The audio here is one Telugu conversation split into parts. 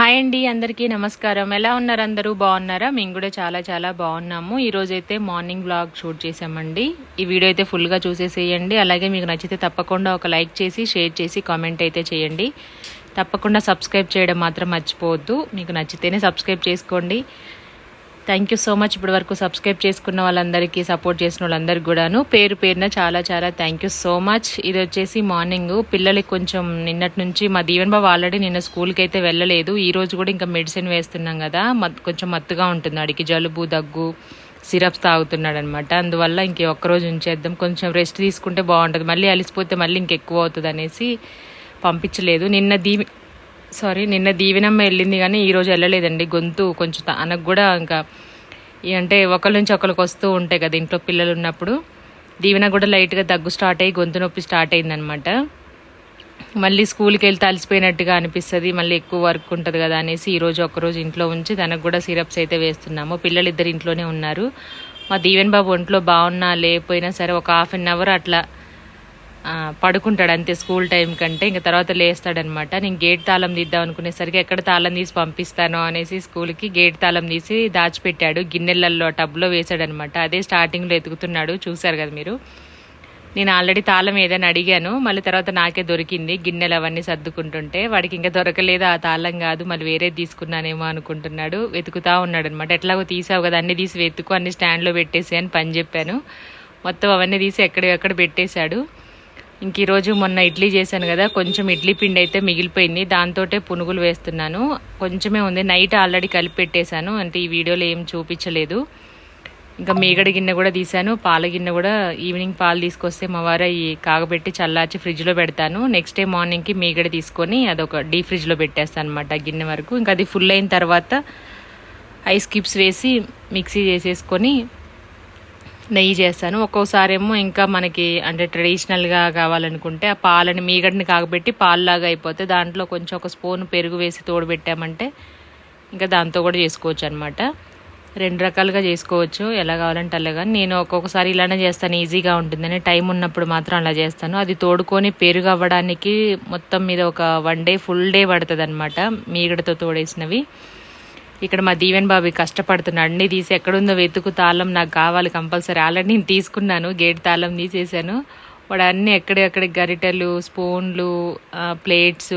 హాయ్ అండి అందరికీ నమస్కారం. ఎలా ఉన్నారు అందరూ? బాగున్నారా? మేము కూడా చాలా చాలా బాగున్నాము. ఈరోజు అయితే మార్నింగ్ బ్లాగ్ షూట్ చేసామండి ఈ వీడియో అయితే ఫుల్గా చూసేసేయండి. అలాగే మీకు నచ్చితే తప్పకుండా ఒక లైక్ చేసి షేర్ చేసి కామెంట్ అయితే చేయండి. తప్పకుండా సబ్స్క్రైబ్ చేయడం మాత్రం మర్చిపోవద్దు. మీకు నచ్చితేనే సబ్స్క్రైబ్ చేసుకోండి. థ్యాంక్ యూ సో మచ్ ఇప్పటి వరకు సబ్స్క్రైబ్ చేసుకున్న వాళ్ళందరికీ సపోర్ట్ చేసిన వాళ్ళందరికీ కూడాను పేరు పేరున చాలా చాలా థ్యాంక్ యూ సో మచ్ ఇది వచ్చేసి మార్నింగ్ పిల్లలకి కొంచెం నిన్నటి నుంచి మా దీవెన్ బాబు ఆల్రెడీ నిన్న స్కూల్కి అయితే వెళ్ళలేదు. ఈ రోజు కూడా ఇంకా మెడిసిన్ వేస్తున్నాం కదా. మత్- కొంచెం మత్తుగా ఉంటుంది. అడిగి జలుబు దగ్గు సిరప్స్ తాగుతున్నాడు అనమాట అందువల్ల ఇంక ఒక్కరోజు ఉంచేద్దాం. కొంచెం రెస్ట్ తీసుకుంటే బాగుంటుంది. మళ్ళీ అలిసిపోతే మళ్ళీ ఇంకెక్కువ అవుతుంది అనేసి పంపించలేదు. నిన్న దీవి సారీ నిన్న దీవెనమ్మ వెళ్ళింది కానీ ఈ రోజు వెళ్ళలేదండి. గొంతు కొంచెం తనకు కూడా ఇంకా అంటే ఒకరి నుంచి ఒకరికి వస్తూ ఉంటాయి కదా ఇంట్లో పిల్లలు ఉన్నప్పుడు. దీవెన కూడా లైట్గా దగ్గు స్టార్ట్ అయ్యి గొంతు నొప్పి స్టార్ట్ అయిందనమాట మళ్ళీ స్కూల్కి వెళ్తే అలసిపోయినట్టుగా అనిపిస్తుంది. మళ్ళీ ఎక్కువ వర్క్ ఉంటుంది కదా అనేసి ఈరోజు ఒకరోజు ఇంట్లో ఉంచి తనకు కూడా సిరప్స్ అయితే వేస్తున్నాము. పిల్లలు ఇద్దరు ఇంట్లోనే ఉన్నారు. మా దీవెన్ బాబు ఒంట్లో బాగున్నా లేకపోయినా సరే ఒక హాఫ్ అన్ అవర్ అట్లా పడుకుంటాడు అంతే స్కూల్ టైం కంటే. ఇంకా తర్వాత లేస్తాడనమాట. నేను గేట్ తాళం తీద్దాం అనుకునేసరికి ఎక్కడ తాళం తీసి పంపిస్తాను అనేసి స్కూల్కి గేట్ తాళం తీసి దాచిపెట్టాడు. గిన్నెలల్లో టబ్లో వేసాడనమాట అదే స్టార్టింగ్లో ఎతుకుతున్నాడు చూశారు కదా మీరు? నేను ఆల్రెడీ తాళం ఏదైనా అడిగాను. మళ్ళీ తర్వాత నాకే దొరికింది. గిన్నెలు అవన్నీ సర్దుకుంటుంటే వాడికి ఇంకా దొరకలేదు. ఆ తాళం కాదు. మళ్ళీ వేరే తీసుకున్నానేమో అనుకుంటున్నాడు. వెతుకుతా ఉన్నాడు అనమాట ఎట్లాగో తీసావు కదా. అన్ని తీసి వెతుకు అన్ని స్టాండ్లో పెట్టేసి అని పని చెప్పాను. మొత్తం అవన్నీ తీసి ఎక్కడెక్కడ పెట్టేశాడు. ఇంక ఈరోజు మొన్న ఇడ్లీ చేశాను కదా కొంచెం ఇడ్లీ పిండి అయితే మిగిలిపోయింది. దాంతోటే పునుగులు వేస్తున్నాను. కొంచెమే ఉంది. నైట్ ఆల్రెడీ కలిపి పెట్టేశాను. అంటే ఈ వీడియోలో ఏం చూపించలేదు. ఇంకా మేగడి గిన్నె కూడా తీశాను. పాల గిన్నె కూడా ఈవినింగ్ పాలు తీసుకొస్తే మా వారు ఈ కాగబెట్టి చల్లార్చి ఫ్రిడ్జ్లో పెడతాను. నెక్స్ట్ డే మార్నింగ్కి మీగడ తీసుకొని అదొక డీ ఫ్రిడ్జ్లో పెట్టేస్తాను అనమాట గిన్నె వరకు. ఇంకా అది ఫుల్ అయిన తర్వాత ఐస్ క్యూబ్స్ వేసి మిక్సీ చేసేసుకొని నెయ్యి చేస్తాను ఒక్కోసారి ఏమో ఇంకా మనకి అంటే ట్రెడిషనల్గా కావాలనుకుంటే ఆ పాలని మీగడని కాగబెట్టి పాలులాగా అయిపోతే దాంట్లో కొంచెం ఒక స్పూన్ పెరుగు వేసి తోడుబెట్టామంటే ఇంకా దాంతో కూడా చేసుకోవచ్చు అనమాట రెండు రకాలుగా చేసుకోవచ్చు. ఎలా కావాలంటే అలాగా. నేను ఒక్కొక్కసారి ఇలానే చేస్తాను ఈజీగా ఉంటుందని. టైం ఉన్నప్పుడు మాత్రం అలా చేస్తాను. అది తోడుకొని పెరుగు అవ్వడానికి మొత్తం మీద ఒక వన్ డే ఫుల్ డే పడుతుంది అనమాట మీగడతో తోడేసినవి. ఇక్కడ మా దీవెన్ బాబు కష్టపడుతున్నాడు. అన్ని తీసి ఎక్కడుందో వెతుకు తాళం నాకు కావాలి కంపల్సరీ. ఆల్రెడీ నేను తీసుకున్నాను గేట్ తాళం తీసేసాను వాడు అన్ని ఎక్కడెక్కడ గరిటెలు స్పూన్లు ప్లేట్స్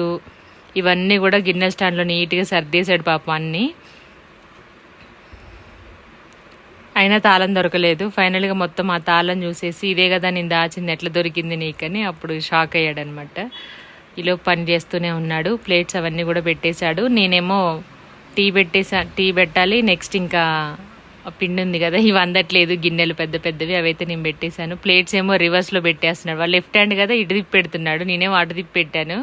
ఇవన్నీ కూడా గిన్నె స్టాండ్లో నీట్గా సర్దేశాడు పాపం అన్నీ. అయినా తాళం దొరకలేదు. ఫైనల్గా మొత్తం ఆ తాళం చూసేసి ఇదే కదా నేను దాచింది ఎట్లా దొరికింది నీకని అప్పుడు షాక్ అయ్యాడనమాట ఈలో పని చేస్తూనే ఉన్నాడు. ప్లేట్స్ అవన్నీ కూడా పెట్టేశాడు. నేనేమో టీ పెట్టేసా టీ పెట్టాలి. నెక్స్ట్ ఇంకా పిండి ఉంది కదా ఇవి అందట్లేదు. గిన్నెలు పెద్ద పెద్దవి అవైతే నేను పెట్టేశాను. ప్లేట్స్ ఏమో రివర్స్లో పెట్టేస్తున్నాడు. వాళ్ళు లెఫ్ట్ హ్యాండ్ కదా ఇటు తిప్పి పెడుతున్నాడు. నేనేమో అటు తిప్పి పెట్టాను.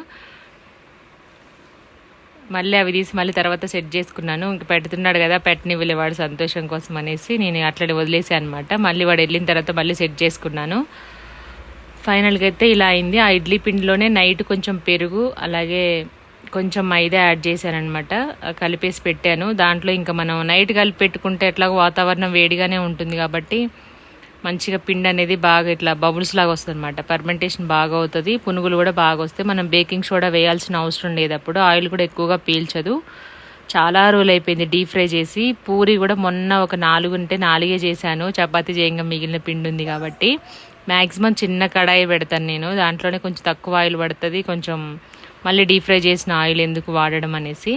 మళ్ళీ అవి తీసి మళ్ళీ తర్వాత సెట్ చేసుకున్నాను. ఇంక పెడుతున్నాడు కదా పెట్టనివ్వలే వాడు సంతోషం కోసం అనేసి నేను అట్లనే వదిలేసాను అనమాట మళ్ళీ వాడు వెళ్ళిన తర్వాత మళ్ళీ సెట్ చేసుకున్నాను. ఫైనల్గా అయితే ఇలా అయింది. ఆ ఇడ్లీ పిండిలోనే నైట్ కొంచెం పెరుగు అలాగే కొంచెం మైదా యాడ్ చేశానమాట కలిపేసి పెట్టాను. దాంట్లో ఇంకా మనం నైట్ కలిపి పెట్టుకుంటే ఎట్లాగో వాతావరణం వేడిగానే ఉంటుంది కాబట్టి మంచిగా పిండి అనేది బాగా ఇట్లా బబుల్స్ లాగా వస్తుంది అనమాట పర్మెంటేషన్ బాగా అవుతుంది. పునుగులు కూడా బాగా వస్తాయి. మనం బేకింగ్ సోడా వేయాల్సిన అవసరం లేదు అప్పుడు. ఆయిల్ కూడా ఎక్కువగా పీల్చదు. చాలా రోజులు అయిపోయింది డీప్ ఫ్రై చేసి. పూరి కూడా మొన్న ఒక నాలుగు ఉంటే నాలుగే చేశాను. చపాతీ చేయంగా మిగిలిన పిండి ఉంది కాబట్టి. మ్యాక్సిమం చిన్న కడాయి పెడతాను నేను. దాంట్లోనే కొంచెం తక్కువ ఆయిల్ పడుతుంది. కొంచెం మళ్ళీ డీప్ ఫ్రై చేసిన ఆయిల్ ఎందుకు వాడడం అనేసి.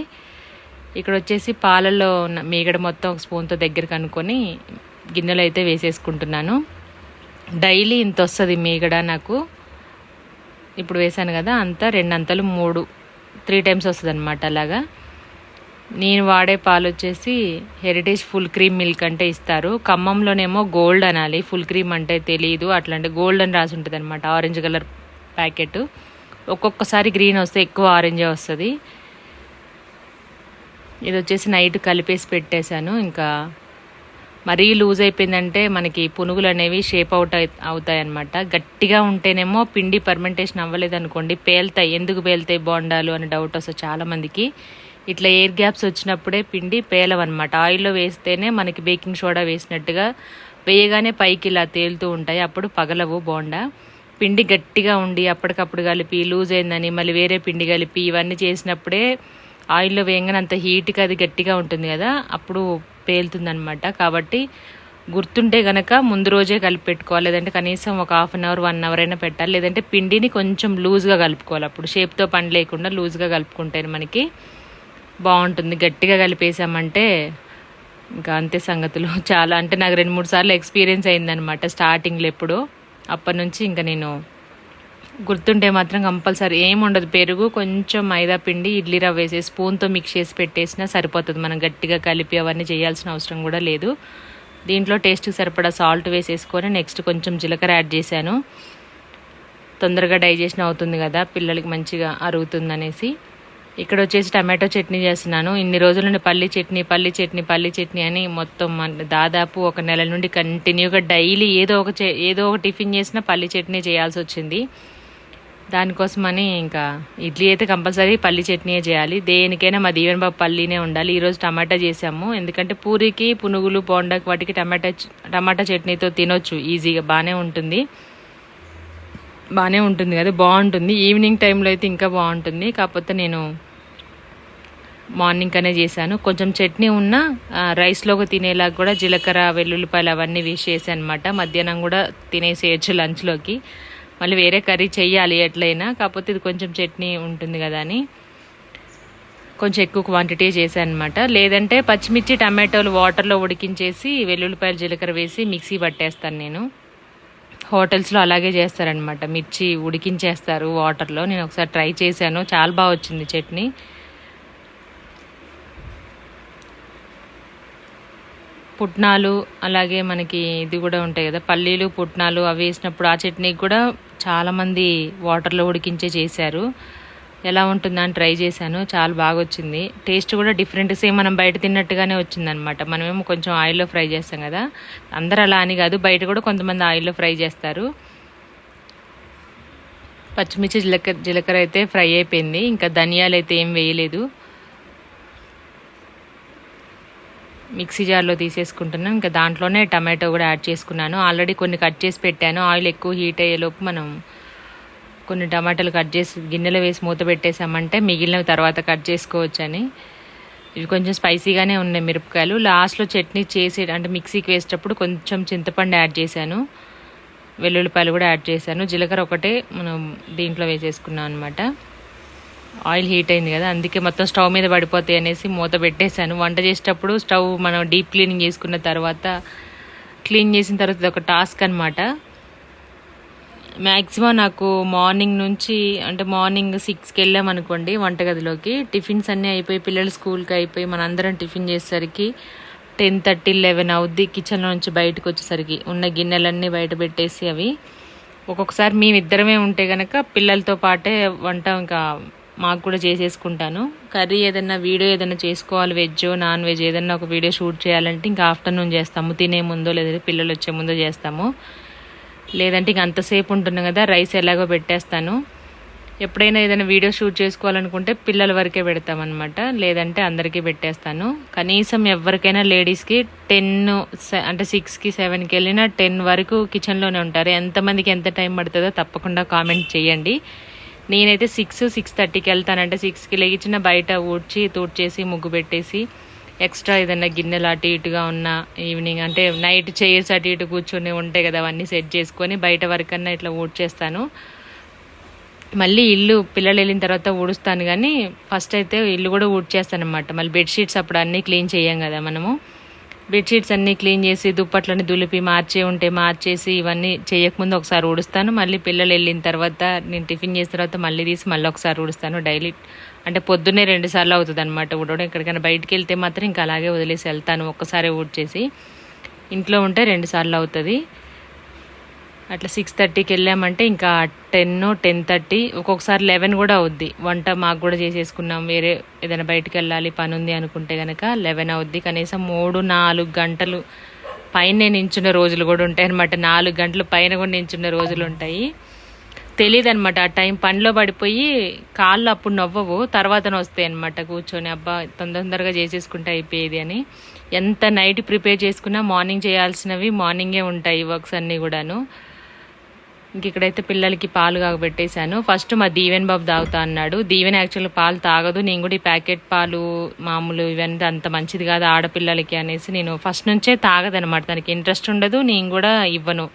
ఇక్కడ వచ్చేసి పాలల్లో ఉన్న మీగడ మొత్తం ఒక స్పూన్తో దగ్గర కనుక్కొని గిన్నెలో అయితే వేసేసుకుంటున్నాను. డైలీ ఇంత వస్తుంది మీగడ నాకు. ఇప్పుడు వేసాను కదా అంతా రెండంతలు మూడు త్రీ టైమ్స్ వస్తుంది అనమాట అలాగా. నేను వాడే పాలు వచ్చేసి హెరిటేజ్ ఫుల్ క్రీమ్ మిల్క్ అంటే ఇస్తారు. ఖమ్మంలోనేమో గోల్డ్ అనాలి ఫుల్ క్రీమ్ అంటే తెలియదు అట్లాంటి గోల్డ్ అని రాసి ఉంటుంది అనమాట ఆరెంజ్ కలర్ ప్యాకెట్. ఒక్కొక్కసారి గ్రీన్ వస్తే ఎక్కువ ఆరెంజే వస్తుంది. ఇది వచ్చేసి నైట్ కలిపేసి పెట్టేశాను. ఇంకా మరీ లూజ్ అయిపోయిందంటే మనకి పునుగులు అనేవి షేప్ అవుట్ అవుతాయన్నమాట. గట్టిగా ఉంటేనేమో పిండి పర్మెంటేషన్ అవ్వలేదు అనుకోండి పేలుతాయి. ఎందుకు పేలుతాయి బోండాలు అని డౌట్ వస్తుంది చాలామందికి. ఇట్లా ఎయిర్ గ్యాప్స్ వచ్చినప్పుడే పిండి పేలవన్నమాట. ఆయిల్లో వేస్తేనే మనకి బేకింగ్ సోడా వేసినట్టుగా వేయగానే పైకి ఇలా తేలుతూ ఉంటాయి. అప్పుడు పగలవు బోండా. పిండి గట్టిగా ఉండి అప్పటికప్పుడు కలిపి లూజ్ అయిందని మళ్ళీ వేరే పిండి కలిపి ఇవన్నీ చేసినప్పుడే ఆయిల్లో వేయంగానే అంత హీట్గా అది గట్టిగా ఉంటుంది కదా అప్పుడు పేలుతుందనమాట కాబట్టి గుర్తుంటే గనక ముందు రోజే కలిపి పెట్టుకోవాలి. లేదంటే కనీసం ఒక half an hour one hour అయినా పెట్టాలి. లేదంటే పిండిని కొంచెం లూజ్గా కలుపుకోవాలి. అప్పుడు షేప్తో పని లేకుండా లూజ్గా కలుపుకుంటే మనకి బాగుంటుంది. గట్టిగా కలిపేసామంటే ఇంకా అంతే సంగతులు. చాలా అంటే నాకు రెండు మూడు సార్లు ఎక్స్పీరియన్స్ అయిందనమాట స్టార్టింగ్లో ఎప్పుడో. అప్పటి నుంచి ఇంకా నేను గుర్తుంటే మాత్రం కంపల్సరీ ఏం ఉండదు. పెరుగు కొంచెం మైదా పిండి ఇడ్లీ రవ్వ వేసి స్పూన్తో మిక్స్ చేసి పెట్టేసినా సరిపోతుంది. మనం గట్టిగా కలిపి అవన్నీ చేయాల్సిన అవసరం కూడా లేదు. దీంట్లో టేస్ట్కి సరిపడా సాల్ట్ వేసేసుకొని నెక్స్ట్ కొంచెం జీలకర్ర యాడ్ చేశాను. తొందరగా డైజెషన్ అవుతుంది కదా పిల్లలకి మంచిగా అరుగుతుందనేసి. ఇక్కడ వచ్చేసి టమాటో చట్నీ చేస్తున్నాను. ఇన్ని రోజుల నుండి పల్లి చట్నీ పల్లి చట్నీ పల్లి చట్నీ అని మొత్తం మన- దాదాపు ఒక నెల నుండి కంటిన్యూగా డైలీ ఏదో ఒక చే- ఏదో ఒక టిఫిన్ చేసినా పల్లి చట్నీ చేయాల్సి వచ్చింది. దానికోసమని ఇంకా ఇడ్లీ అయితే కంపల్సరీ పల్లి చట్నీయే చేయాలి. దేనికైనా మా దీవెన్ బాబు పల్లీనే ఉండాలి. ఈరోజు టమాటా చేసాము ఎందుకంటే పూరికి పునుగులు బోండాకి వాటికి టమాటా టమాటా చట్నీతో తినొచ్చు. ఈజీగా బాగానే ఉంటుంది. బాగానే ఉంటుంది కదా బాగుంటుంది. ఈవినింగ్ టైంలో అయితే ఇంకా బాగుంటుంది. కాకపోతే నేను మార్నింగ్ అనే చేశాను. కొంచెం చట్నీ ఉన్న రైస్లోకి తినేలాగా కూడా జీలకర్ర వెల్లుల్లిపాయలు అవన్నీ వేసి చేశాను అనమాట మధ్యాహ్నం కూడా తినేసేయచ్చు లంచ్లోకి మళ్ళీ వేరే కర్రీ చెయ్యాలి ఎట్లయినా. కాకపోతే ఇది కొంచెం చట్నీ ఉంటుంది కదా అని కొంచెం ఎక్కువ క్వాంటిటీ చేశాను అనమాట లేదంటే పచ్చిమిర్చి టమాటోలు వాటర్లో ఉడికించేసి వెల్లుల్లిపాయలు జీలకర్ర వేసి మిక్సీ పట్టేస్తాను నేను. హోటల్స్లో అలాగే చేస్తారనమాట మిర్చి ఉడికించేస్తారు వాటర్లో. నేను ఒకసారి ట్రై చేశాను. చాలా బాగా వచ్చింది చట్నీ. పుట్నాలు అలాగే మనకి ఇది కూడా ఉంటాయి కదా పల్లీలు పుట్నాలు అవి వేసినప్పుడు ఆ చట్నీకి కూడా చాలామంది వాటర్లో ఉడికించే చేశారు. ఎలా ఉంటుందని ట్రై చేశాను. చాలా బాగా వచ్చింది టేస్ట్ కూడా డిఫరెంట్. సేమ్ మనం బయట తిన్నట్టుగానే వచ్చిందనమాట. మనమేమో కొంచెం ఆయిల్లో ఫ్రై చేస్తాం కదా. అందరు అలా అని కాదు. బయట కూడా కొంతమంది ఆయిల్లో ఫ్రై చేస్తారు. పచ్చిమిర్చి జీలకర్ర జీలకర్ర అయితే ఫ్రై అయిపోయింది. ఇంకా ధనియాలు అయితే ఏం వేయలేదు. మిక్సీ జార్లో తీసేసుకుంటున్నాను ఇంకా దాంట్లోనే టమాటో కూడా యాడ్ చేసుకున్నాను. ఆల్రెడీ కొన్ని కట్ చేసి పెట్టాను. ఆయిల్ ఎక్కువ హీట్ అయ్యేలోపు మనం కొన్ని టమాటాలు కట్ చేసి గిన్నెలో వేసి మూత పెట్టేసామంటే మిగిలినవి తర్వాత కట్ చేసుకోవచ్చని. ఇవి కొంచెం స్పైసీగానే ఉన్నాయి మిరపకాయలు. లాస్ట్లో చట్నీ చేసి అంటే మిక్సీకి వేసేటప్పుడు కొంచెం చింతపండు యాడ్ చేశాను. వెల్లుల్లిపాయలు కూడా యాడ్ చేశాను. జీలకర్ర ఒకటే మనం దీంట్లో వేసేసుకున్నాం అనమాట ఆయిల్ హీట్ అయింది కదా అందుకే మొత్తం స్టవ్ మీద పడిపోతాయి అనేసి మూత పెట్టేశాను. వంట చేసేటప్పుడు స్టవ్ మనం డీప్ క్లీనింగ్ చేసుకున్న తర్వాత క్లీన్ చేసిన తర్వాత ఇది ఒక టాస్క్ అనమాట మ్యాక్సిమం నాకు మార్నింగ్ నుంచి అంటే మార్నింగ్ సిక్స్కి వెళ్ళాం అనుకోండి వంటగదిలోకి. టిఫిన్స్ అన్నీ అయిపోయి పిల్లలు స్కూల్కి అయిపోయి మనందరం టిఫిన్ చేసేసరికి టెన్ థర్టీ లెవెన్ అవుద్ది కిచెన్లో నుంచి బయటకు వచ్చేసరికి. ఉన్న గిన్నెలన్నీ బయట పెట్టేసి అవి ఒక్కొక్కసారి మేమిద్దరమే ఉంటే కనుక పిల్లలతో పాటే వంట ఇంకా మాకు కూడా చేసేసుకుంటాను. కర్రీ ఏదైనా వీడియో ఏదైనా చేసుకోవాలి వెజ్ నాన్ వెజ్ ఏదైనా ఒక వీడియో షూట్ చేయాలంటే ఇంకా ఆఫ్టర్నూన్ చేస్తాము. తినే ముందో లేదంటే పిల్లలు వచ్చే ముందో చేస్తాము. లేదంటే ఇంక అంతసేపు ఉంటున్నాం కదా రైస్ ఎలాగో పెట్టేస్తాను. ఎప్పుడైనా ఏదైనా వీడియో షూట్ చేసుకోవాలనుకుంటే పిల్లల వరకే పెడతామన్నమాట. లేదంటే అందరికీ పెట్టేస్తాను. కనీసం ఎవరికైనా లేడీస్కి టెన్ అంటే సిక్స్కి సెవెన్కి వెళ్ళినా టెన్ వరకు కిచెన్లోనే ఉంటారు. ఎంతమందికి ఎంత టైం పడుతుందో తప్పకుండా కామెంట్ చేయండి. నేనైతే సిక్స్ సిక్స్ థర్టీకి వెళ్తానంటే సిక్స్కి లేచిన బయట ఊడ్చి తూడ్చేసి ముగ్గు పెట్టేసి ఎక్స్ట్రా ఏదైనా గిన్నెలు అటు ఇటుగా ఉన్న ఈవినింగ్ అంటే నైట్ చైర్స్ అటు ఇటు కూర్చొని ఉంటాయి కదా అవన్నీ సెట్ చేసుకొని బయట వరకన్నా ఇట్లా ఊడ్చేస్తాను. మళ్ళీ ఇల్లు పిల్లలు వెళ్ళిన తర్వాత ఊడుస్తాను కానీ ఫస్ట్ అయితే ఇల్లు కూడా ఊడ్చేస్తాను అనమాట మళ్ళీ బెడ్షీట్స్ అప్పుడు అన్నీ క్లీన్ చేయం కదా మనము. బెడ్షీట్స్ అన్నీ క్లీన్ చేసి దుప్పట్లని దులిపి మార్చే ఉంటే మార్చేసి ఇవన్నీ చేయకముందు ఒకసారి ఊడుస్తాను. మళ్ళీ పిల్లలు వెళ్ళిన తర్వాత నేను టిఫిన్ చేసిన తర్వాత మళ్ళీ తీసి మళ్ళీ ఒకసారి ఊడుస్తాను డైలీ. అంటే పొద్దున్నే రెండు సార్లు అవుతుంది అనమాట ఊడవడం. ఎక్కడికైనా బయటికి వెళ్తే మాత్రం ఇంకా అలాగే వదిలేసి వెళ్తాను ఒక్కసారి ఊడ్చేసి ఇంట్లో ఉంటే రెండు సార్లు అవుతుంది. అట్లా సిక్స్ థర్టీకి వెళ్ళామంటే ఇంకా టెన్ టెన్ థర్టీ ఒక్కొక్కసారి లెవెన్ కూడా అవుద్ది. వంట మాకు కూడా చేసేసుకున్నాం. వేరే ఏదైనా బయటికి వెళ్ళాలి పని ఉంది అనుకుంటే కనుక లెవెన్ అవుద్ది. కనీసం మూడు నాలుగు గంటలు పైన నించున్న రోజులు కూడా ఉంటాయి అనమాట నాలుగు గంటలు పైన కూడా నించున్న రోజులు ఉంటాయి. తెలియదు అనమాట ఆ టైం పనిలో పడిపోయి కాళ్ళు అప్పుడు నవ్వవు తర్వాత వస్తాయి అనమాట కూర్చొని. అబ్బా తొందర తొందరగా చేసేసుకుంటే అయిపోయేది అని. ఎంత నైట్ ప్రిపేర్ చేసుకున్నా మార్నింగ్ చేయాల్సినవి మార్నింగే ఉంటాయి వర్క్స్ అన్నీ కూడాను. ఇంక ఇక్కడైతే పిల్లలకి పాలు కాగబెట్టేశాను. ఫస్ట్ మా దీవెన్ బాబు తాగుతా అన్నాడు. దీవెన్ యాక్చువల్గా పాలు తాగదు నేను కూడా ఈ ప్యాకెట్ పాలు మామూలు ఇవన్నీ అంత మంచిది కాదు ఆడపిల్లలకి అనేసి నేను ఫస్ట్ నుంచే తాగదనమాట దానికి ఇంట్రెస్ట్ ఉండదు నేను కూడా ఇవ్వను.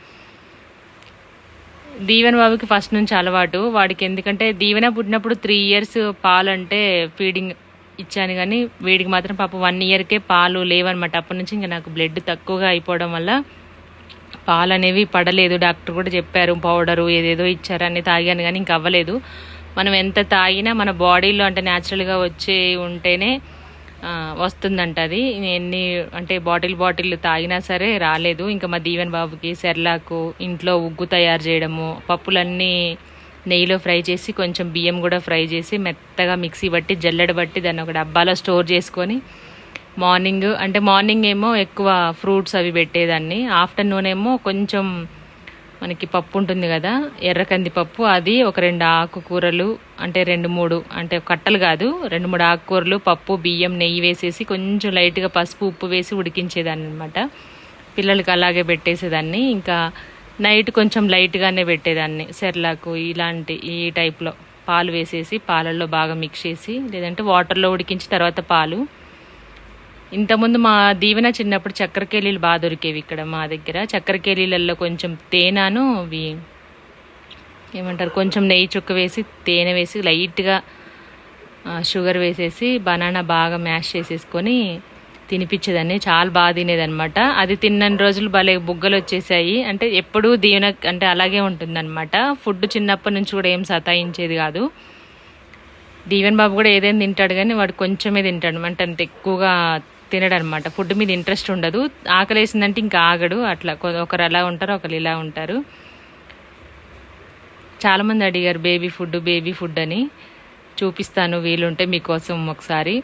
దీవెన బాబుకి ఫస్ట్ నుంచి అలవాటు. వాడికి ఎందుకంటే దీవెన పుట్టినప్పుడు త్రీ ఇయర్స్ పాలు అంటే ఫీడింగ్ ఇచ్చాను కానీ వీడికి మాత్రం పాప వన్ ఇయర్కే పాలు లేవన్నమాట. అప్పటి నుంచి ఇంకా నాకు బ్లడ్ తక్కువగా అయిపోవడం వల్ల పాలు అనేవి పడలేదు. డాక్టర్ కూడా చెప్పారు పౌడరు ఏదేదో ఇచ్చారని తాగాను కానీ ఇంక అవ్వలేదు. మనం ఎంత తాగినా మన బాడీలో అంటే న్యాచురల్గా వచ్చే ఉంటేనే వస్తుందంట అది. ఎన్ని అంటే బాటిల్ బాటిల్ తాగినా సరే రాలేదు. ఇంకా మా దీవెన్ బాబుకి సెర్లాకు ఇంట్లో ఉగ్గు తయారు చేయడము పప్పులన్నీ నెయ్యిలో ఫ్రై చేసి కొంచెం బియ్యం కూడా ఫ్రై చేసి మెత్తగా మిక్సీ బట్టి జల్లెడ బట్టి దాన్ని ఒక డబ్బాలో స్టోర్ చేసుకొని మార్నింగ్ అంటే మార్నింగ్ ఏమో ఎక్కువ ఫ్రూట్స్ అవి పెట్టేదాన్ని. ఆఫ్టర్నూన్ ఏమో కొంచెం మనకి పప్పు ఉంటుంది కదా ఎర్ర పప్పు అది ఒక రెండు ఆకుకూరలు అంటే రెండు మూడు అంటే కట్టలు కాదు రెండు మూడు ఆకుకూరలు పప్పు బియ్యం నెయ్యి వేసేసి కొంచెం లైట్గా పసుపు ఉప్పు వేసి ఉడికించేదాన్ని అనమాట పిల్లలకి అలాగే పెట్టేసేదాన్ని. ఇంకా నైట్ కొంచెం లైట్గానే పెట్టేదాన్ని సెర్లాకు ఇలాంటి ఈ టైప్లో. పాలు వేసేసి పాలల్లో బాగా మిక్స్ చేసి లేదంటే వాటర్లో ఉడికించి తర్వాత పాలు. ఇంతకుముందు మా దీవెన చిన్నప్పుడు చక్కెరకేళీలు బాగా దొరికేవి ఇక్కడ మా దగ్గర. చక్కెరకేళీలలో కొంచెం తేనెను అవి ఏమంటారు కొంచెం నెయ్యి చుక్క వేసి తేనె వేసి లైట్గా షుగర్ వేసేసి బనానా బాగా మ్యాష్ చేసేసుకొని తినిపించేదాన్ని. చాలా బాగా తినేదనమాట అది తిన్నన్ని రోజులు భలే బుగ్గలు వచ్చేసాయి అంటే ఎప్పుడూ దీవెన అంటే అలాగే ఉంటుందన్నమాట. ఫుడ్ చిన్నప్పటి నుంచి కూడా ఏం సతాయించేది కాదు. దీవెన్ బాబు కూడా ఏదైనా తింటాడు కానీ వాడు కొంచెమే తింటాడు. అంటే అంత ఎక్కువగా తినడనమాట. ఫుడ్ మీద ఇంట్రెస్ట్ ఉండదు. ఆకలి వేసిందంటే ఇంకా ఆగడు. అట్లా ఒకరు అలా ఉంటారు ఒకరు ఇలా ఉంటారు. చాలామంది అడిగారు బేబీ ఫుడ్ బేబీ ఫుడ్ అని. చూపిస్తాను వీలుంటే మీకోసం ఒకసారి.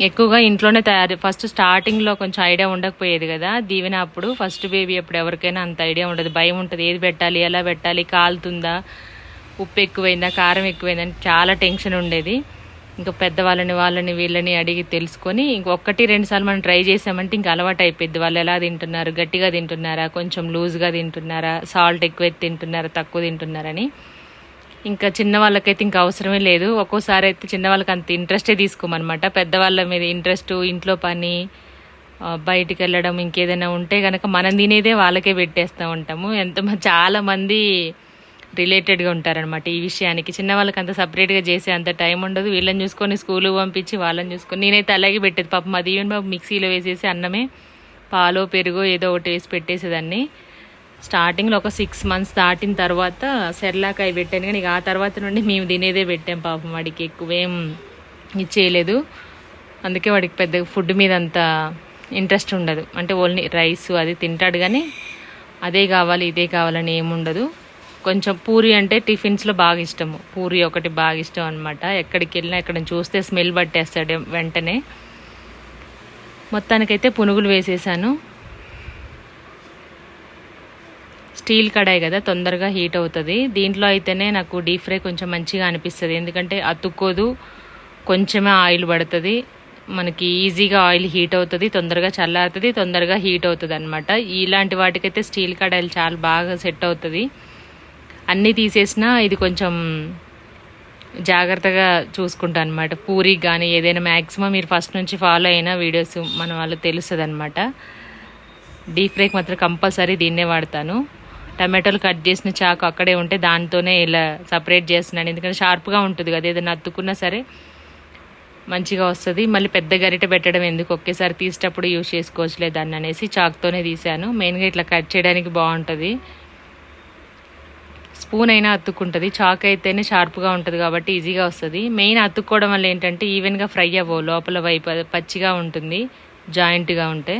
ఎక్కువగా ఇంట్లోనే తయారు ఫస్ట్ స్టార్టింగ్లో కొంచెం ఐడియా ఉండకపోయేది కదా. దీవెన అప్పుడు ఫస్ట్ బేబీ అప్పుడు ఎవరికైనా అంత ఐడియా ఉండదు. భయం ఉంటుంది. ఏది పెట్టాలి ఎలా పెట్టాలి కాలుతుందా ఉప్పు ఎక్కువైందా కారం ఎక్కువైందా చాలా టెన్షన్ ఉండేది. ఇంకా పెద్దవాళ్ళని వాళ్ళని వీళ్ళని అడిగి తెలుసుకొని ఇంకొకటి రెండు సార్లు మనం ట్రై చేసామంటే ఇంకా అలవాటు అయిపోద్ది వాళ్ళు ఎలా తింటున్నారు గట్టిగా తింటున్నారా కొంచెం లూజ్గా తింటున్నారా సాల్ట్ ఎక్కువ తింటున్నారా తక్కువ తింటున్నారని. ఇంకా చిన్న వాళ్ళకైతే ఇంకా అవసరమే లేదు. ఒక్కోసారి అయితే చిన్న వాళ్ళకి అంత ఇంట్రెస్టే తీసుకోమన్నమాట. పెద్దవాళ్ళ మీద ఇంట్రెస్ట్ ఇంట్లో పని బయటికి వెళ్ళడం ఇంకేదైనా ఉంటే కనుక మనం తినేదే వాళ్ళకే పెట్టేస్తూ ఉంటాము. ఎంత చాలామంది రిలేటెడ్గా ఉంటారనమాట ఈ విషయానికి. చిన్న వాళ్ళకి అంత సపరేట్గా చేసే అంత టైం ఉండదు. వీళ్ళని చూసుకొని స్కూల్ పంపించి వాళ్ళని చూసుకొని. నేనైతే అలాగే పెట్టేది. పాపం మాది ఈవెన్ బాబు మిక్సీలో వేసేసి అన్నమే పాలో పెరుగు ఏదో ఒకటి వేసి పెట్టేసేదాన్ని. స్టార్టింగ్లో ఒక సిక్స్ మంత్స్ దాటిన తర్వాత సెర్లాక్ అవి పెట్టాను. కానీ ఆ తర్వాత నుండి మేము తినేదే పెట్టాం పాపం వాడికి ఎక్కువేం ఇచ్చేయలేదు అందుకే వాడికి పెద్ద ఫుడ్ మీద అంత ఇంట్రెస్ట్ ఉండదు. అంటే ఓన్లీ రైస్ అది తింటాడు కానీ అదే కావాలి ఇదే కావాలని ఏముండదు కొంచెం పూరి అంటే టిఫిన్స్లో బాగా ఇష్టము. పూరి ఒకటి బాగా ఇష్టం అనమాట ఎక్కడికి వెళ్ళినా ఎక్కడ చూస్తే స్మెల్ పట్టేస్తాడు వెంటనే. మొత్తానికైతే పునుగులు వేసేసాను. స్టీల్ కడాయి కదా తొందరగా హీట్ అవుతుంది. దీంట్లో అయితేనే నాకు డీప్ ఫ్రై కొంచెం మంచిగా అనిపిస్తుంది. ఎందుకంటే అతుక్కోదు కొంచెమే ఆయిల్ పడుతుంది. మనకి ఈజీగా ఆయిల్ హీట్ అవుతుంది తొందరగా చల్లారుతుంది తొందరగా హీట్ అవుతుంది అనమాట ఇలాంటి వాటికైతే స్టీల్ కడాయిలు చాలా బాగా సెట్ అవుతుంది. అన్నీ తీసేసినా ఇది కొంచెం జాగ్రత్తగా చూసుకుంటాను అనమాట పూరి కానీ ఏదైనా మ్యాక్సిమం మీరు ఫస్ట్ నుంచి ఫాలో అయిన వీడియోస్ మన వాళ్ళు తెలుస్తుంది అనమాట డీప్ ఫ్రైకి మాత్రం కంపల్సరీ దీన్నే వాడతాను. టమాటోలు కట్ చేసిన చాకు అక్కడే ఉంటే దాంతోనే ఇలా సపరేట్ చేస్తున్నాను. ఎందుకంటే షార్ప్గా ఉంటుంది కదా ఏదైనా అత్తుకున్నా సరే మంచిగా వస్తుంది. మళ్ళీ పెద్ద గరిటె పెట్టడం ఎందుకు? ఒకేసారి తీసేటప్పుడు యూజ్ చేసుకోవచ్చులే దాన్ని అనేసి చాక్తోనే తీసాను మెయిన్గా ఇట్లా కట్ చేయడానికి బాగుంటుంది. స్పూన్ అయినా అతుక్కుంటుంది చాక్ అయితేనే షార్ప్గా ఉంటుంది కాబట్టి ఈజీగా వస్తుంది. మెయిన్ అతుక్కోవడం వల్ల ఏంటంటే ఈవెన్గా ఫ్రై అవ్వవు లోపల వైపు అది పచ్చిగా ఉంటుంది జాయింట్గా ఉంటే.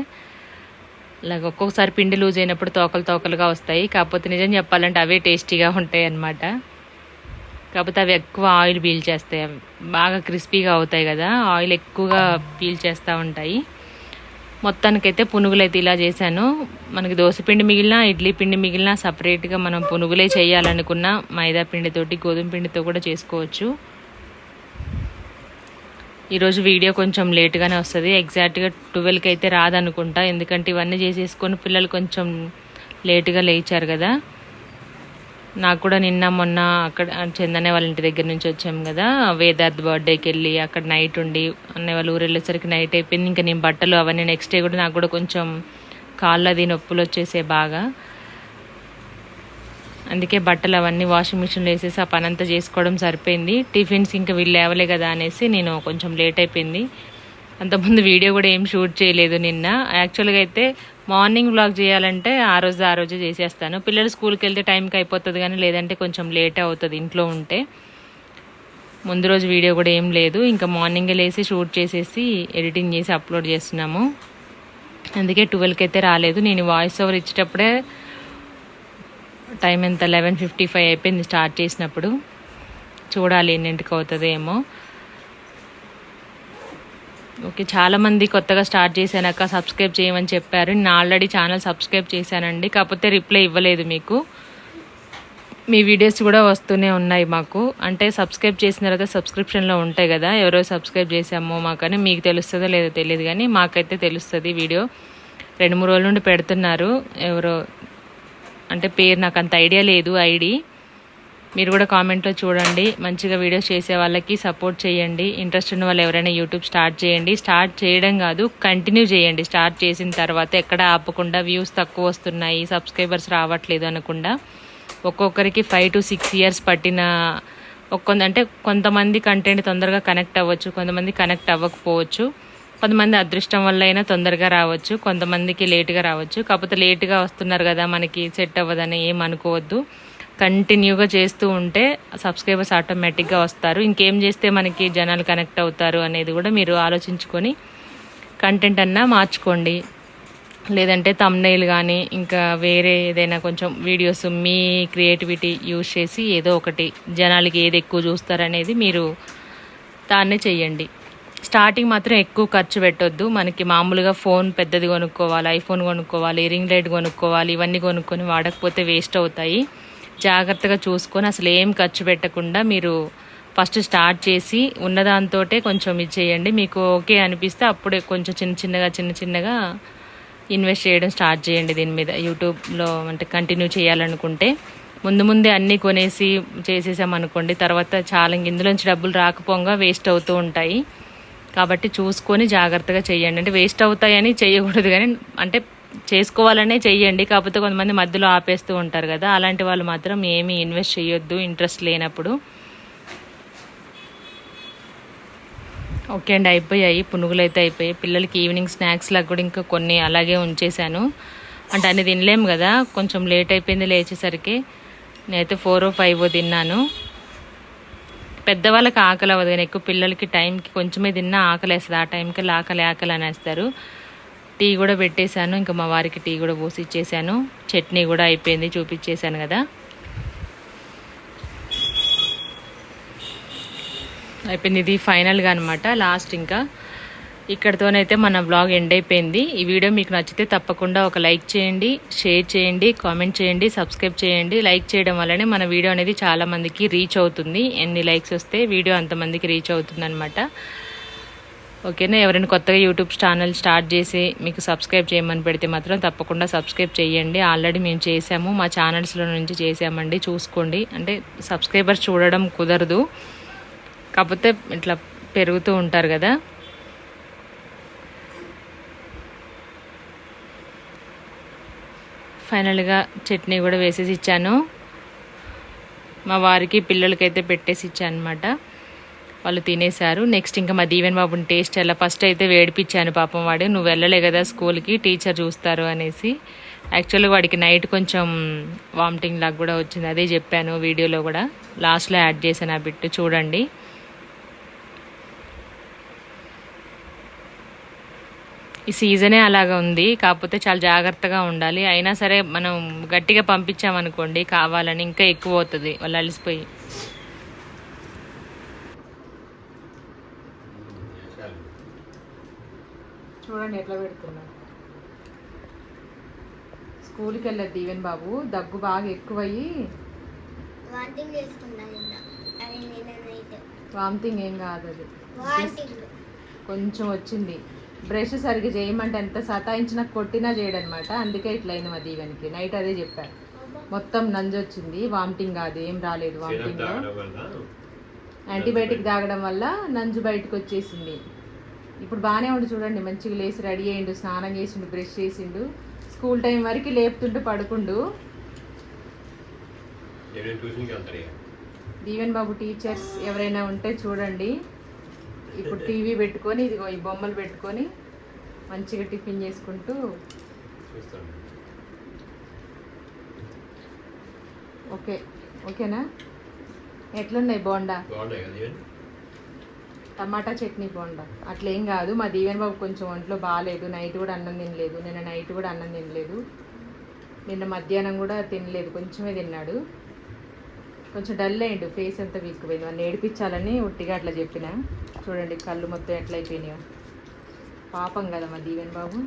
ఇలాగ ఒక్కొక్కసారి పిండి లూజ్ అయినప్పుడు తోకలు తోకలుగా వస్తాయి. కాకపోతే నిజం చెప్పాలంటే అవే టేస్టీగా ఉంటాయి అన్నమాట. కాకపోతే అవి ఎక్కువ ఆయిల్ పీల్ చేస్తాయి. బాగా క్రిస్పీగా అవుతాయి కదా ఆయిల్ ఎక్కువగా పీల్చేస్తూ ఉంటాయి. మొత్తానికైతే పునుగులైతే ఇలా చేశాను. మనకి దోశపిండి పిండి ఇడ్లీ పిండి మిగిలిన సపరేట్గా మనం పునుగులే చేయాలనుకున్న మైదా పిండితోటి గోధుమ పిండితో కూడా చేసుకోవచ్చు. ఈరోజు వీడియో కొంచెం లేట్గానే వస్తుంది. ఎగ్జాక్ట్గా ట్వెల్వ్కి అయితే రాదనుకుంటా. ఎందుకంటే ఇవన్నీ చేసేసుకొని పిల్లలు కొంచెం లేటుగా లేచారు కదా. నాకు కూడా నిన్న మొన్న అక్కడ చందనే వాళ్ళ ఇంటి దగ్గర నుంచి వచ్చాము కదా వేదార్థ్ బర్త్డేకి వెళ్ళి అక్కడ నైట్ ఉండి అన్నయ్య వాళ్ళ ఊరు వెళ్ళేసరికి నైట్ అయిపోయింది. ఇంకా నేను బట్టలు అవన్నీ నెక్స్ట్ డే కూడా నాకు కూడా కొంచెం కాళ్ళది నొప్పులు వచ్చేసే బాగా. అందుకే బట్టలు అవన్నీ వాషింగ్ మిషన్లో వేసేసి ఆ పని అంతా చేసుకోవడం సరిపోయింది. టిఫిన్స్ ఇంకా వీళ్ళు లేవలే కదా అనేసి నేను కొంచెం లేట్ అయిపోయింది. అంతకుముందు వీడియో కూడా ఏం షూట్ చేయలేదు నిన్న. యాక్చువల్గా అయితే మార్నింగ్ వ్లాగ్ చేయాలంటే ఆ రోజు ఆ రోజు చేసేస్తాను. పిల్లలు స్కూల్కి వెళ్తే టైంకి అయిపోతుంది కానీ లేదంటే కొంచెం లేట్ అవుతుంది ఇంట్లో ఉంటే. ముందు రోజు వీడియో కూడా ఏం లేదు. ఇంకా మార్నింగ్ లేసి షూట్ చేసేసి ఎడిటింగ్ చేసి అప్లోడ్ చేస్తున్నాము. అందుకే ట్వెల్వ్కి అయితే రాలేదు. నేను వాయిస్ ఓవర్ ఇచ్చేటప్పుడే టైం ఎంత? లెవెన్ ఫిఫ్టీ ఫైవ్ అయిపోయింది స్టార్ట్ చేసినప్పుడు. చూడాలి ఎన్నింటికి అవుతుందేమో. ఓకే చాలామంది కొత్తగా స్టార్ట్ చేశానక్క సబ్స్క్రైబ్ చేయమని చెప్పారు. నేను ఆల్రెడీ ఛానల్ సబ్స్క్రైబ్ చేశానండి. కాకపోతే రిప్లై ఇవ్వలేదు మీకు. మీ వీడియోస్ కూడా వస్తూనే ఉన్నాయి మాకు. అంటే సబ్స్క్రైబ్ చేసిన తర్వాత సబ్స్క్రిప్షన్లో ఉంటాయి కదా. ఎవరో సబ్స్క్రైబ్ చేసామో మాకని మీకు తెలుస్తుందో లేదో తెలియదు కానీ మాకైతే తెలుస్తుంది వీడియో. రెండు మూడు రోజుల నుండి పెడుతున్నారు. ఎవరో అంటే పేరు నాకు అంత ఐడియా లేదు ఐడి. మీరు కూడా కామెంట్లో చూడండి. మంచిగా వీడియోస్ చేసే వాళ్ళకి సపోర్ట్ చేయండి. ఇంట్రెస్ట్ ఉన్న వాళ్ళు ఎవరైనా యూట్యూబ్ స్టార్ట్ చేయండి. స్టార్ట్ చేయడం కాదు కంటిన్యూ చేయండి. స్టార్ట్ చేసిన తర్వాత ఎక్కడ ఆపకుండా వ్యూస్ తక్కువ వస్తున్నాయి సబ్స్క్రైబర్స్ రావట్లేదు అనకుండా ఒక్కొక్కరికి ఫైవ్ టు సిక్స్ ఇయర్స్ పట్టిన ఒక్కొంత అంటే కొంతమంది కంటెంట్ తొందరగా కనెక్ట్ అవ్వచ్చు కొంతమంది కనెక్ట్ అవ్వకపోవచ్చు. కొంతమంది అదృష్టం వల్ల అయినా తొందరగా రావచ్చు కొంతమందికి లేటుగా రావచ్చు. కాకపోతే లేటుగా వస్తున్నారు కదా మనకి సెట్ అవ్వదని ఏం అనుకోవద్దు. కంటిన్యూగా చేస్తూ ఉంటే సబ్స్క్రైబర్స్ ఆటోమేటిక్గా వస్తారు. ఇంకేం చేస్తే మనకి జనాలు కనెక్ట్ అవుతారు అనేది కూడా మీరు ఆలోచించుకొని కంటెంట్ అన్నా మార్చుకోండి. లేదంటే తమ్నైల్ కానీ ఇంకా వేరే ఏదైనా కొంచెం వీడియోస్ మీ క్రియేటివిటీ యూజ్ చేసి ఏదో ఒకటి జనాలకి ఏది ఎక్కువ చూస్తారనేది మీరు దాన్నే చెయ్యండి. స్టార్టింగ్ మాత్రం ఎక్కువ ఖర్చు పెట్టొద్దు. మనకి మామూలుగా ఫోన్ పెద్దది కొనుక్కోవాలి ఐఫోన్ కొనుక్కోవాలి రింగ్ లైట్ కొనుక్కోవాలి ఇవన్నీ కొనుక్కొని వాడకపోతే వేస్ట్ అవుతాయి. జాగ్రత్తగా చూసుకొని అసలు ఏం ఖర్చు పెట్టకుండా మీరు ఫస్ట్ స్టార్ట్ చేసి ఉన్నదాంతో కొంచెం ఇది చేయండి. మీకు ఓకే అనిపిస్తే అప్పుడే కొంచెం చిన్న చిన్నగా చిన్న చిన్నగా ఇన్వెస్ట్ చేయడం స్టార్ట్ చేయండి దీని మీద. యూట్యూబ్లో అంటే కంటిన్యూ చేయాలనుకుంటే. ముందు ముందే అన్నీ కొనేసి చేసేసామనుకోండి తర్వాత చాలా ఇందులోంచి డబ్బులు రాకపోగా వేస్ట్ అవుతూ ఉంటాయి. కాబట్టి చూసుకొని జాగ్రత్తగా చేయండి. అంటే వేస్ట్ అవుతాయని చేయకూడదు కానీ అంటే చేసుకోవాలనే చెయ్యండి. కాకపోతే కొంతమంది మధ్యలో ఆపేస్తూ ఉంటారు కదా. అలాంటి వాళ్ళు మాత్రం ఏమీ ఇన్వెస్ట్ చేయొద్దు ఇంట్రెస్ట్ లేనప్పుడు. ఓకే అండి. అయిపోయాయి. పునుగులు అయితే అయిపోయాయి. పిల్లలకి ఈవినింగ్ స్నాక్స్ లాగా కూడా ఇంకా కొన్ని అలాగే ఉంచేశాను. అంటే అన్ని తినలేము కదా. కొంచెం లేట్ అయిపోయింది లేచేసరికి. నేనైతే ఫోర్ ఫైవ్ oh తిన్నాను. పెద్దవాళ్ళకి ఆకలి అవ్వదు కానీ ఎక్కువ పిల్లలకి టైంకి కొంచెమే తిన్నా ఆకలి వేస్తుంది ఆ టైంకి ఆకలి ఆకలి అనేస్తారు. టీ కూడా పెట్టేశాను. ఇంకా మా వారికి టీ కూడా పోసి ఇచ్చేసాను చట్నీ కూడా అయిపోయింది చూపించేశాను కదా. అయిపోయింది. ఇది ఫైనల్గా అనమాట లాస్ట్ ఇంకా. ఇక్కడితోనైతే మన బ్లాగ్ ఎండ్ అయిపోయింది. ఈ వీడియో మీకు నచ్చితే తప్పకుండా ఒక లైక్ చేయండి షేర్ చేయండి కామెంట్ చేయండి సబ్స్క్రైబ్ చేయండి. లైక్ చేయడం వల్లనే మన వీడియో అనేది చాలామందికి రీచ్ అవుతుంది. ఎన్ని లైక్స్ వస్తే వీడియో అంతమందికి రీచ్ అవుతుంది అనమాట ఓకేనా? ఎవరైనా కొత్తగా యూట్యూబ్ ఛానల్ స్టార్ట్ చేసి మీకు సబ్స్క్రైబ్ చేయమని పెడితే మాత్రం తప్పకుండా సబ్స్క్రైబ్ చేయండి. ఆల్రెడీ మేము చేసాము మా ఛానల్స్లో నుంచి చేసామండి చూసుకోండి. అంటే సబ్స్క్రైబర్స్ చూడడం కుదరదు. కాకపోతే ఇట్లా పెరుగుతూ ఉంటారు కదా. ఫైనల్గా చట్నీ కూడా వేసేసి ఇచ్చాను. మా వారికి పిల్లలకైతే పెట్టేసి ఇచ్చాను అనమాట వాళ్ళు తినేశారు. నెక్స్ట్ ఇంకా మా దీవెన్ బాబుని టేస్ట్ ఎలా? ఫస్ట్ అయితే వేడిపించాను పాపం వాడు. నువ్వు వెళ్ళలే కదా స్కూల్కి టీచర్ చూస్తారు అనేసి. యాక్చువల్గా వాడికి నైట్ కొంచెం వామిటింగ్ లాగా కూడా వచ్చింది. అదే చెప్పాను వీడియోలో కూడా. లాస్ట్లో యాడ్ చేశాను ఆ బిట్టు చూడండి. ఈ సీజనే అలాగా ఉంది. కాకపోతే చాలా జాగ్రత్తగా ఉండాలి. అయినా సరే మనం గట్టిగా పంపించామనుకోండి కావాలని ఇంకా ఎక్కువ అవుతుంది. వాళ్ళు అలసిపోయి. చూడండి ఎట్లా పెడుతున్నా స్కూల్కి వెళ్ళదు దీవెన్ బాబు. దగ్గు బాగా ఎక్కువయ్యి వామిటింగ్ ఏం కాదు అది. వాంటింగ్ కొంచెం వచ్చింది. బ్రష్ సరిగ్గా చేయమంటే ఎంత సతాయించినా కొట్టినా చేయడనమాట అందుకే ఇట్లా అయిన మా దీవెనికి. నైట్ అదే చెప్పాను అబ్బా మొత్తం నంజు వచ్చింది. వామిటింగ్ కాదు. ఏం రాలేదు వామిటింగ్ యాంటీబయాటిక్ తాగడం వల్ల నంజు బయటకు వచ్చేసింది. ఇప్పుడు బాగానే ఉండి చూడండి మంచిగా లేచి రెడీ అయ్యిండు స్నానం చేసిండు బ్రష్ చేసిండు. స్కూల్ టైం వరకు లేపుతుంటే పడుకుండు. దీవెన్ బాబు టీచర్స్ ఎవరైనా ఉంటే చూడండి. ఇప్పుడు టీవీ పెట్టుకొని ఇదిగో ఈ బొమ్మలు పెట్టుకొని మంచిగా టిఫిన్ చేసుకుంటూ ఓకే ఓకేనా? ఎట్లున్నాయి బోండా? ఇవన్నీ టమాటా చట్నీ బోండా. అట్లేం కాదు. మా దీవెన్ బాబు కొంచెం ఒంట్లో బాగాలేదు నైట్ కూడా అన్నం తినలేదు. నిన్న నైట్ కూడా అన్నం తినలేదు. నిన్న మధ్యాహ్నం కూడా తినలేదు. కొంచెమే తిన్నాడు. కొంచెం డల్ అయ్యిండు ఫేస్ అంతా వీక్ పోయింది. వాళ్ళు ఏడిపించాలని ఉట్టిగా అట్లా చెప్పిన. చూడండి కళ్ళు మొత్తం ఎట్లా అయిపోయినాయో. పాపం కదా మా దీవెన్ బాబు.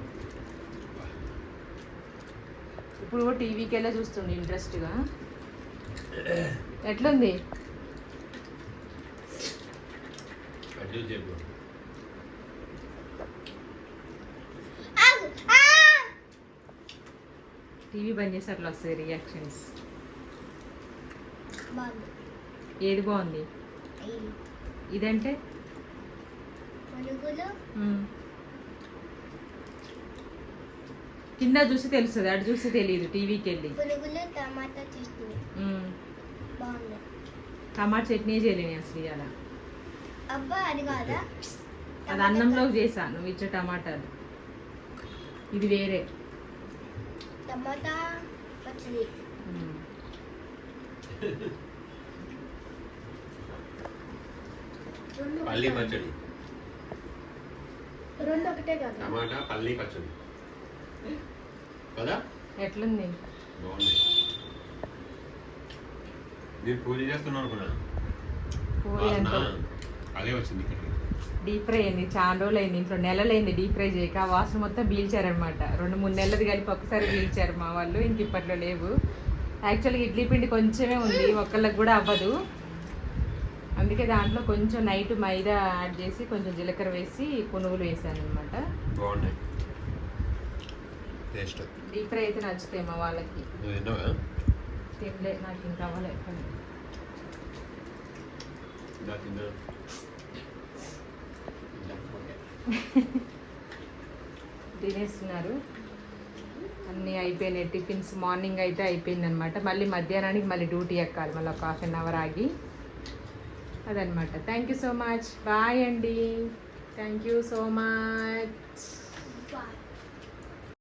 ఇప్పుడు కూడా టీవీకి వెళ్ళే చూస్తుండే ఇంట్రెస్ట్గా. ఎట్లుంది? టీవీ బంద్ చేసి అట్లా వస్తాయి రియాక్షన్స్. బాగుంది. ఏది బాగుంది? ఇది ఇదంటే. కింద చూసి తెలుస్తుంది అటు చూసి తెలియదు టీవీకి వెళ్ళి టమాటా చట్నీ. మ్మ్. బాగుంది. టమాటా చట్నీ చేయలేని అసలు ఇవాళ అబ్బా అది కాదా? అది అన్నంలో చేసా నువ్వు ఇచ్చే టమాటాలు. ఇది వేరే. టమాటా పచ్చడి. పల్లి ఒకటే. పచ్చడి. రెండు ఒకటే కదా. టమాటా పల్లి పచ్చడి. కదా? ఎట్లుంది? బాగుంది. నేను పూజ చేస్తున్నాను అదే వచ్చింది ఇక్కడికి డీప్ ఫ్రై అయింది చాలా రోజులు అయింది ఇంట్లో. నెలలైంది డీప్ ఫ్రై చేయక. వాసన మొత్తం పీల్చారనమాట రెండు మూడు నెలలది కలిపి ఒక్కసారి పీల్చారు మా వాళ్ళు. ఇంక ఇప్పట్లో లేవు. యాక్చువల్గా ఇడ్లీ పిండి కొంచెమే ఉంది. ఒక్కళ్ళకి కూడా అవ్వదు. అందుకే దాంట్లో కొంచెం నైట్ మైదా యాడ్ చేసి కొంచెం జీలకర్ర వేసి పునుగులు వేసాను అనమాట బాగున్నాయి. టేస్ట్ డీప్ ఫ్రై అయితే నచ్చుతాయి మా వాళ్ళకి. తినలే. నాకు ఇంకా అవ్వలే ఇలా తిన్నా ఇలా, ఓకే. తినేస్తున్నారు. అన్నీ అయిపోయినాయి. టిఫిన్స్ మార్నింగ్ అయితే అయిపోయిందనమాట మళ్ళీ మధ్యాహ్నానికి మళ్ళీ డ్యూటీ ఎక్కాలి. మళ్ళీ ఒక హాఫ్ అన్ అవర్ ఆగి. అదనమాట thank you so much bye అండి. Thank you so much